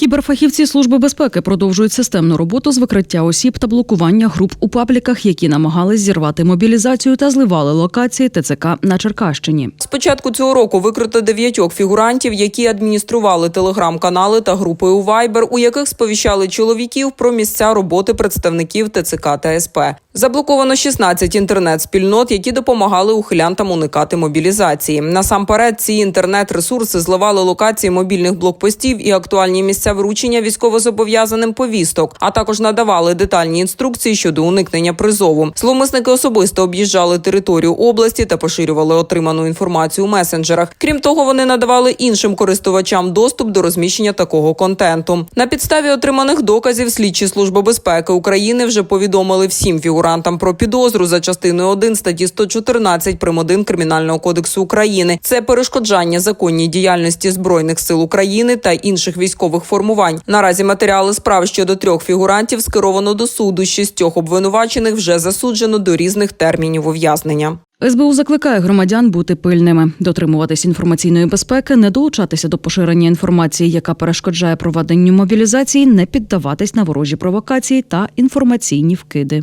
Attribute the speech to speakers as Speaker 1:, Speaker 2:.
Speaker 1: Кіберфахівці служби безпеки продовжують системну роботу з викриття осіб та блокування груп у пабліках, які намагались зірвати мобілізацію та зливали локації ТЦК на Черкащині.
Speaker 2: З початку цього року викрито дев'ятьох фігурантів, які адміністрували телеграм-канали та групи у Viber, у яких сповіщали чоловіків про місця роботи представників ТЦК та СП. Заблоковано 16 інтернет-спільнот, які допомагали ухилянтам уникати мобілізації. Насамперед, ці інтернет-ресурси зливали локації мобільних блокпостів і актуальні місця вручення військовозобов'язаним повісток, а також надавали детальні інструкції щодо уникнення призову. Зловмисники особисто об'їжджали територію області та поширювали отриману інформацію у месенджерах. Крім того, вони надавали іншим користувачам доступ до розміщення такого контенту. На підставі отриманих доказів слідчі служби безпеки України вже повідомили всім фігурантам про підозру за частиною 1 статті 114 прим. 1 Кримінального кодексу України. Це перешкоджання законній діяльності збройних сил України та інших військових формувань. Наразі матеріали справ щодо трьох фігурантів скеровано до суду. Шістьох обвинувачених вже засуджено до різних термінів ув'язнення.
Speaker 1: СБУ закликає громадян бути пильними, дотримуватись інформаційної безпеки, не долучатися до поширення інформації, яка перешкоджає проведенню мобілізації, не піддаватись на ворожі провокації та інформаційні вкиди.